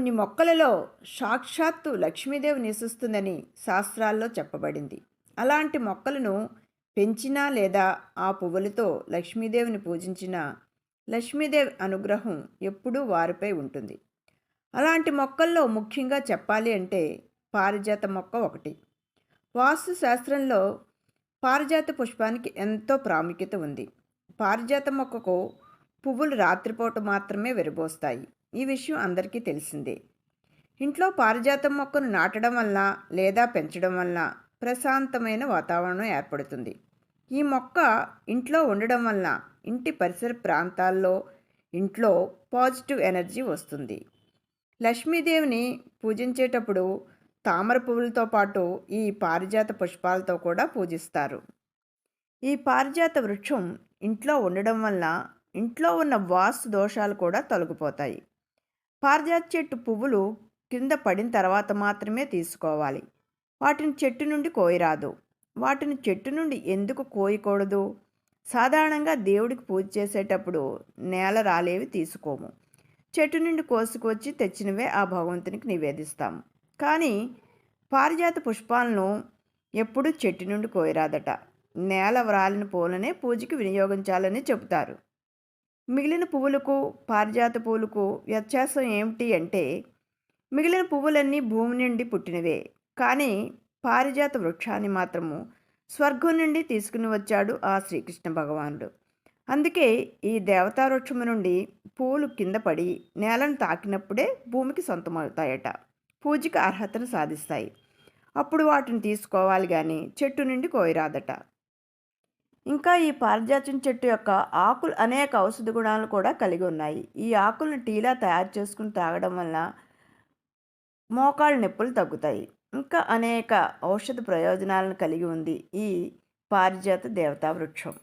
కొన్ని మొక్కలలో సాక్షాత్తు లక్ష్మీదేవి నివసిస్తుందని శాస్త్రాల్లో చెప్పబడింది. అలాంటి మొక్కలను పెంచినా లేదా ఆ పువ్వులతో లక్ష్మీదేవిని పూజించినా లక్ష్మీదేవి అనుగ్రహం ఎప్పుడూ వారిపై ఉంటుంది. అలాంటి మొక్కల్లో ముఖ్యంగా చెప్పాలి అంటే పారిజాత మొక్క ఒకటి. వాస్తు శాస్త్రంలో పారిజాత పుష్పానికి ఎంతో ప్రాముఖ్యత ఉంది. పారిజాత మొక్కకు పువ్వులు రాత్రిపూట మాత్రమే విరబోస్తాయి. ఈ విషయం అందరికీ తెలిసిందే. ఇంట్లో పారిజాతం మొక్కను నాటడం వల్ల లేదా పెంచడం వల్ల ప్రశాంతమైన వాతావరణం ఏర్పడుతుంది. ఈ మొక్క ఇంట్లో ఉండడం వల్ల ఇంటి పరిసర ప్రాంతాల్లో ఇంట్లో పాజిటివ్ ఎనర్జీ వస్తుంది. లక్ష్మీదేవిని పూజించేటప్పుడు తామర పువ్వులతో పాటు ఈ పారిజాత పుష్పాలతో కూడా పూజిస్తారు. ఈ పారిజాత వృక్షం ఇంట్లో ఉండడం వల్ల ఇంట్లో ఉన్న వాస్తు దోషాలు కూడా తొలగిపోతాయి. పారిజాత చెట్టు పువ్వులు కింద పడిన తర్వాత మాత్రమే తీసుకోవాలి. వాటిని చెట్టు నుండి కోయరాదు. వాటిని చెట్టు నుండి ఎందుకు కోయకూడదు? సాధారణంగా దేవుడికి పూజ చేసేటప్పుడు నేల రాలేవి తీసుకోము. చెట్టు నుండి కోసుకొచ్చి తెచ్చినవే ఆ భగవంతునికి నివేదిస్తాము కానీ పారిజాత పుష్పాలను ఎప్పుడూ చెట్టు నుండి కోయరాదట. నేల వ్రాలిన పూలనే పూజకి వినియోగించాలని చెబుతారు. మిగిలిన పువ్వులకు పారిజాత పువ్వులకు వ్యత్యాసం ఏమిటి అంటే మిగిలిన పువ్వులన్నీ భూమి నుండి పుట్టినవే. కానీ పారిజాత వృక్షాన్ని మాత్రము స్వర్గం నుండి తీసుకుని వచ్చాడు ఆ శ్రీకృష్ణ భగవానుడు. అందుకే ఈ దేవతా వృక్షము నుండి పూలు కింద పడి నేలను తాకినప్పుడే భూమికి సొంతమవుతాయట. పూజకి అర్హతను సాధిస్తాయి. అప్పుడు వాటిని తీసుకోవాలి కానీ చెట్టు నుండి కోయరాదట. ఇంకా ఈ పారిజాతం చెట్టు యొక్క ఆకులు అనేక ఔషధ గుణాలు కూడా కలిగి ఉన్నాయి. ఈ ఆకులను టీలా తయారు చేసుకుని తాగడం వల్ల మోకాళ్ళ నొప్పులు తగ్గుతాయి. ఇంకా అనేక ఔషధ ప్రయోజనాలను కలిగి ఉంది ఈ పారిజాత దేవతా వృక్షం.